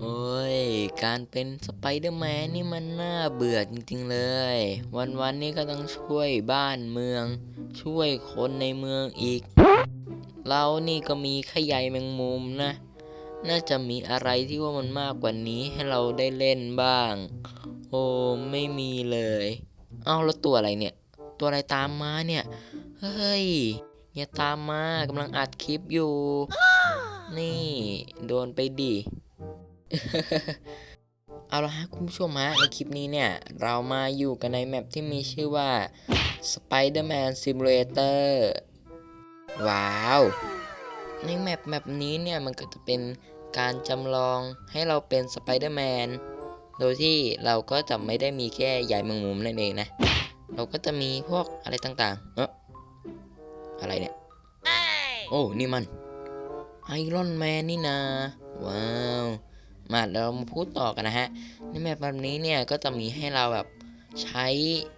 โอ้ย การเป็นสไปเดอร์แมนนี่มันน่าเบื่อจริงๆเลย วันๆนี้ก็ต้องช่วยบ้านเมือง ช่วยคนในเมืองอีก เรานี่ก็มีแค่ใยแมงมุมนะ น่าจะมีอะไรที่ว่ามันมากกว่านี้ให้เราได้เล่นบ้าง โอ้ไม่มีเลย เอาแล้วตัวอะไรเนี่ย ตัวอะไรตามมาเนี่ย เฮ้ย อย่าตามมากำลังอัดคลิปอยู่ นี่ โดนไปดิ เอาละฮะคุณผู้ชมฮะในคลิปนี้เนี่ย เรามาอยู่กันในแมปที่มีชื่อว่า Spider-Man Simulator ว้าว ในแมปแมปนี้เนี่ย มันก็จะเป็นการจำลองให้เราเป็นสไปเดอร์แมนโดยที่เราก็จะไม่ได้มีแค่ใยแมงมุมนั่นเองนะ เราก็จะมีพวกอะไรต่างๆ เอออะไรเนี่ย โอ้ นี่มันไอรอนแมนนี่นา ว้าว มาเดี๋ยวเรามาพูดต่อกันนะฮะในแมปแบบนี้เนี่ยก็จะมีให้เราแบบใช้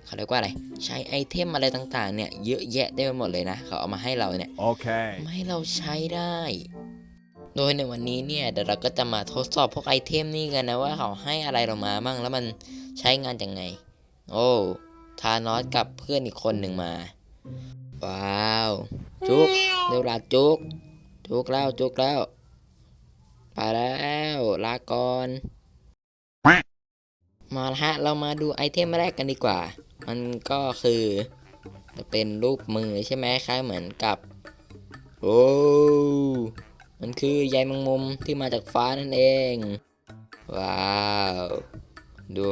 เขาเรียกว่าอะไร ใช้ไอเทมอะไรต่างๆ เนี่ยเยอะแยะได้ไปหมดเลยนะ เขาเอามาให้เราเนี่ย Okay. ทำให้เราใช้ได้ โดยในวันนี้เนี่ยเดี๋ยวเราก็จะมาทดสอบพวกไอเทมนี่กันนะว่าเขาให้อะไรเรามาบ้างแล้วมันใช้งานยังไง โอ้ทานอสกับเพื่อนอีกคนหนึ่งมา ว้าว จุกเดี๋ยวลาจุก จุกแล้วจุกแล้ว ไปแล้ว ลาก่อน มาละฮะ เรามาดูไอเทมแรกกันดีกว่า มันก็คือ จะเป็นรูปมือใช่ไหมคล้ายเหมือนกับ โอ้มันคือใยแมงมุมที่มาจากฟ้านั่นเอง ว้าว ดู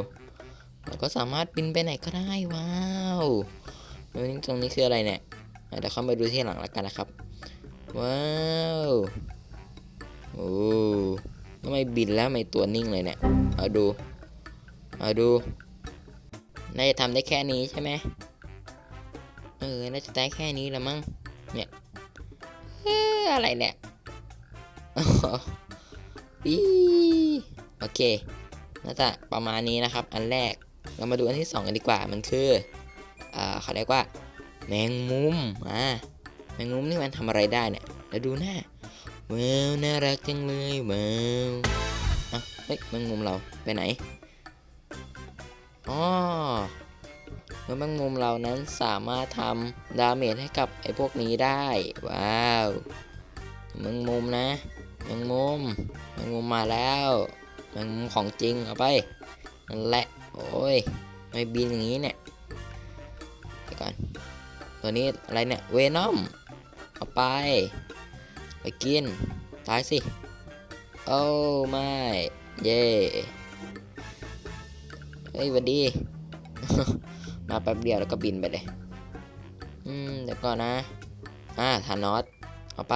เราก็สามารถบินไปไหนก็ได้ว้าวตรงนี้คืออะไรเนี่ยอ่เดี๋ยวเข้าไปดูที่หลังแล้วกันนะครับ ว้าว โอ้ทำไมบินแล้วไม่ตัวนิ่งเลยเนี่ย เอาดู เอาดู น่าจะทำได้แค่นี้ใช่ไหมเออ น่าจะได้แค่นี้ละมั้ง เนี่ยเอออะไรเนี่ยอีโอเค น่าจะประมาณนี้นะครับ อันแรก เรามาดูอันที่สองกันดีกว่า มันคืออ่าเขาเรียกว่า แมงมุม อ่า แมงมุมนี่มันทำอะไรได้เนี่ย แล้วดูหน้า ว้าวน่ารักจังเลยว้าวอะเฮ้ยแมงมุมเราไปไหนอ๋อเมื่อแมงมุมเรานั้นสามารถทำดาเมจให้กับไอ้พวกนี้ได้ ว้าวแมงมุมนะแมงมุมแมงมุมมาแล้วแมงมุมของจริงเอาไปนั่นแหละโอ้ยไม่บินอย่างนี้เนี่ยเดี๋ยวก่อนตัวนี้อะไรเนี่ยเวนอมเอาไป ไปกิน ตายสิ โอ้ไม่ เย่เฮ้ยวัดดี มาแป๊บเดียวแล้วก็บินไปเลย อืม เดี๋ยวก่อนนะ อ่าธานอสเอาไป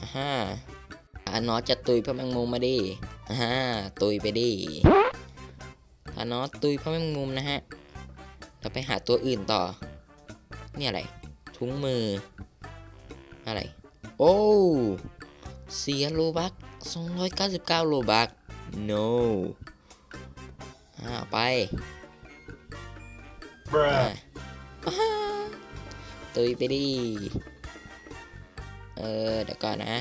อ่าฮะธานอสจะตุยพระแมงมุมมาดิอ่าตุยไปดิธานอสตุยพระแมงมุมนะฮะเราไปหาตัวอื่นต่อ นี่อะไร ถุงมือ อะไร โอ้เสียโลบัก299 โลบัก no อ่าเอาไป Bruh. อ่าตุยไปดิ เออ เดี๋ยวก่อนนะ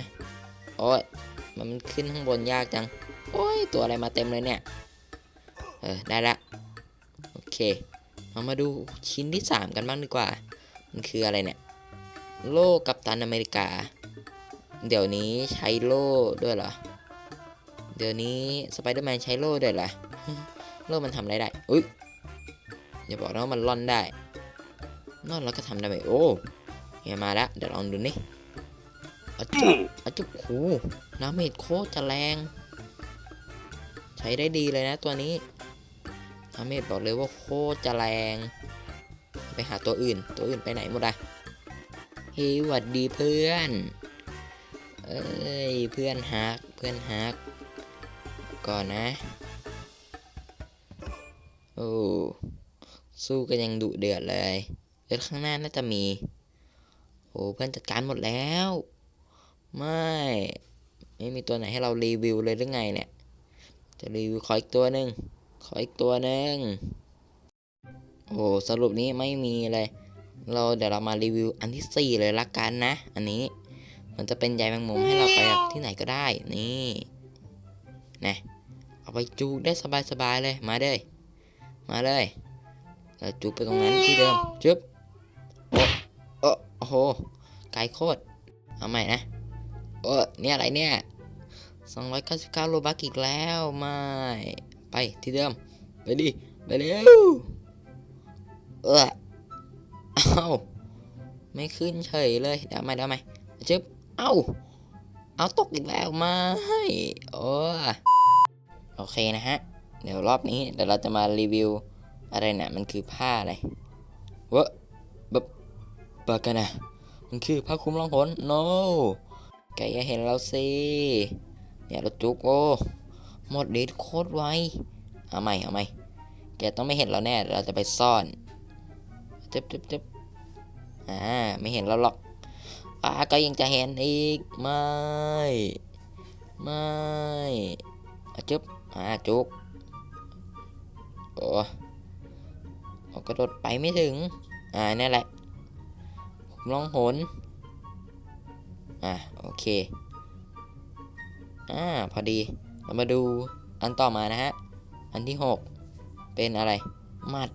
โอ้ย มันขึ้นข้างบนยากจัง โอ้ย ตัวอะไรมาเต็มเลยเนี่ย เออ ได้ละ โอเค เรามาดูชิ้นที่ 3 กันบ้างดีกว่า มันคืออะไรเนี่ย โล่กัปตันอเมริกา เดี๋ยวนี้ใช้โล่ด้วยเหรอ เดี๋ยวนี้สไปเดอร์แมนใช้โล่ด้วยเหรอ โล่มันทำอะไรได้ อุ้ยอย่าบอกนะว่ามันล่อนได้ล่อนแล้วก็ทำได้ไหมโอ้เฮียมาแล้วเดี๋ยวลองดูนี่อะจุบอะจุบโหน้ำเมดโคตรจะแรง ใช้ได้ดีเลยนะตัวนี้น้ำเมดบอกเลยว่าโคตรจะแรง ไปหาตัวอื่น ตัวอื่นไปไหนหมดอะ เฮ้ยหวัดดีเพื่อน เอ้ย เพื่อนฮัก เพื่อนฮัก ก่อนนะ โอ้ สู้กันยังดุเดือดเลยเดี๋ยวข้างหน้าน่าจะมี โอ้ เพื่อนจัดการหมดแล้ว ไม่ ไม่มีตัวไหนให้เรารีวิวเลยหรือไงเนี่ย จะรีวิวขออีกตัวหนึ่ง ขออีกตัวหนึ่ง โอ้ สรุปนี้ไม่มีเลย เราเดี๋ยวเรามารีวิวอันที่สี่เลยละกันนะ อันนี้มันจะเป็นใยแมงมุมให้เราไปแบบที่ไหนก็ได้นี่นะเอาไปจูกได้สบายๆเลยมาเลยมาเลยแล้วจูกไปตรงนั้นที่เดิมจึ๊บโอ้โอ้โหไกลโคตรเอาใหม่นะโอ้เนี่ยอะไรเนี่ย299โลบักอีกแล้วไม่ไปที่เดิมไปดิไปเร็วเออ เอ้าไม่ขึ้นเฉยเลยเดี๋ยวเอาใหมเดี๋ยวเอาใหมจึ๊บเอ้าเอาตกอีกแล้วไม่โอ้โอเคนะฮะ เดี๋ยวรอบนี้เดี๋ยวเราจะมารีวิวอะไรเนี่ยมันคือผ้าอะไรเวะบบปากกันนะมันคือผ้าคลุมล่องหน no แกอย่าเห็นเราสิเนี่ยเราจุกโอ้หมดฤทธิ์โคตรไวเอาใหม่เอาใหม่แกต้องไม่เห็นเราแน่เราจะไปซ่อน จึ๊บจึ๊บจึ๊บอ่าไม่เห็นเราหรอกป้าก็ยังจะเห็นอีกไม่ไม่จึ๊บอ่าจุกโอ้โอ้กระโดดไปไม่ถึง อ่านี่นแหละผมลองหนอะโอเคอ่าพอดีเรามาดูอันต่อมานะฮะ อันที่ 6 เป็นอะไรหมัด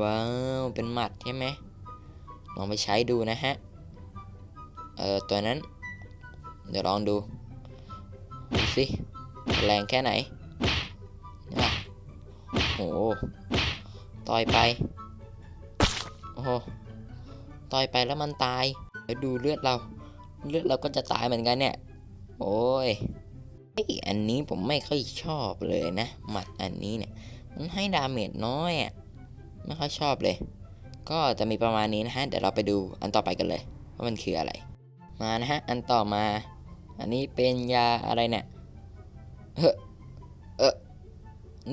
ว้าว เป็นหมัดใช่ไหมลองไปใช้ดูนะฮะ เออตัวนั้น เดี๋ยวลองดูดูสิแรงแค่ไหนนี่โอ้โหต่อยไป โอ้โหต่อยไปแล้วมันตายแล้วดูเลือดเรา เลือดเราก็จะตายเหมือนกันเนี่ย โอ้ยไออันนี้ผมไม่ค่อยชอบเลยนะ หมัดอันนี้เนี่ย มันให้ดาเมจน้อยอะ ไม่ค่อยชอบเลย ก็จะมีประมาณนี้นะฮะ เดี๋ยวเราไปดูอันต่อไปกันเลย ว่ามันคืออะไร มานะฮะ อันต่อมา อันนี้เป็นยาอะไรเนี่ยเฮ้เออ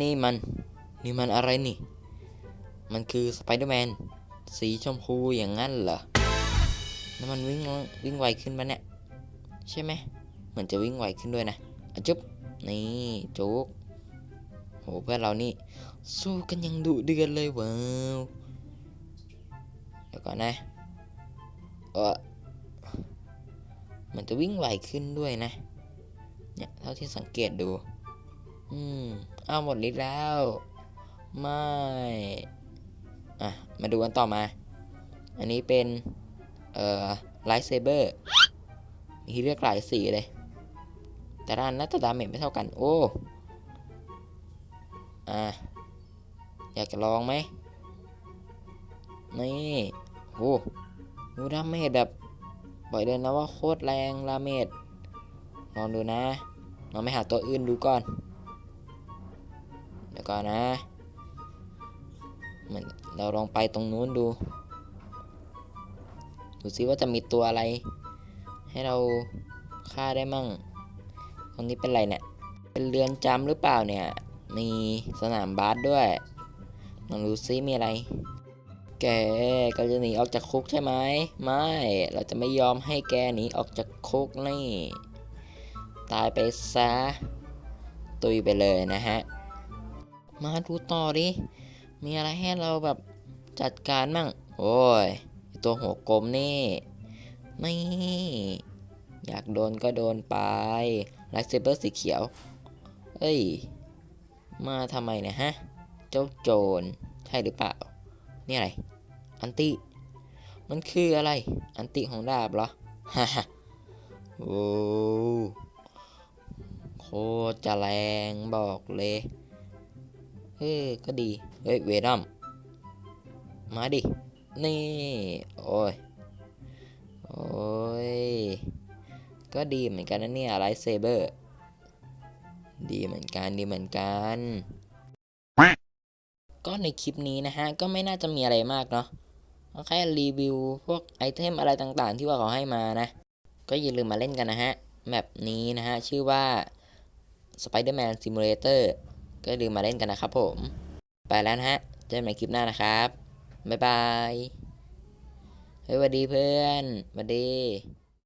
นี่มัน นี่มันอะไรนี่ มันคือสไปเดอร์แมนสีชมพูอย่างนั้นเหรอ แล้วมันวิ่งวิ่งไวขึ้นปะเนี่ยใช่ไหมเหมือนจะวิ่งไวขึ้นด้วยนะอะจุ๊บนี่จุ๊กโหเพื่อนเรานี่ สู้กันยังดุเดือดเลยว้าวเดี๋ยวก่อนนะเออมันจะวิ่งไวขึ้นด้วยนะ เนี่ยเท่าที่สังเกตดู อืมเอาหมดฤทธิ์แล้ว ไม่ อะ มาดูกันต่อมา อันนี้เป็น เอ่อไลท์เซเบอร์มีเลือกหลายสีเลย แต่ด้านน่าจะดาเมจไม่เท่ากัน โอ้ อะ อยากจะลองไหมนี่โอ้ดูดาเมจแบบบ่อยเลยนะว่าโคตรแรงดาเมจลองดูนะลองไปหาตัวอื่นดูก่อน เดี๋ยวก่อนนะเหมือนเราลองไปตรงนู้นดู ดูซิว่าจะมีตัวอะไร ให้เราฆ่าได้มั่ง ตรงนี้เป็นอะไรเนี่ย เป็นเรือนจำหรือเปล่าเนี่ย มีสนามบาสด้วย ลองดูซิมีอะไร แกก็จะหนีออกจากคุกใช่ไหมไม่ เราจะไม่ยอมให้แกหนีออกจากคุกนี่ ตายไปซะ ตุยไปเลยนะฮะ มาดูต่อดิ มีอะไรให้เราแบบจัดการมั่ง โอ้ย ตัวหัวกลมนี่ ไม่อยากโดนก็โดนไปไลท์เซเบอร์สีเขียว เอ้ย มาทำไมเนะฮะ เจ้าโจร ช่หรือเปล่า นี่อะไร อันติ มันคืออะไร อันติของดาบเหรอ ฮ่าฮ่าโอ้โคตรจะแรงบอกเลยเฮ้ก็ดี เฮ้ย เวนัมมาดิ นี่ โอ้ย โอ้ย ก็ดีเหมือนกันนะเนี่ยไลท์เซเบอร์ ดีเหมือนกัน ดีเหมือนกัน ก็ในคลิปนี้นะฮะ ก็ไม่น่าจะมีอะไรมากเนาะก็แค่รีวิวพวกไอเทมอะไรต่างๆ ที่ว่าเขาให้มานะ ก็อย่าลืมมาเล่นกันนะฮะแมปนี้นะฮะ ชื่อว่า Spider-Man Simulator ก็ลืมมาเล่นกันนะครับผม ไปแล้วนะฮะ เจอกันใหม่คลิปหน้านะครับ บ๊ายบาย เฮ้ยสวัสดีเพื่อนสวัสดี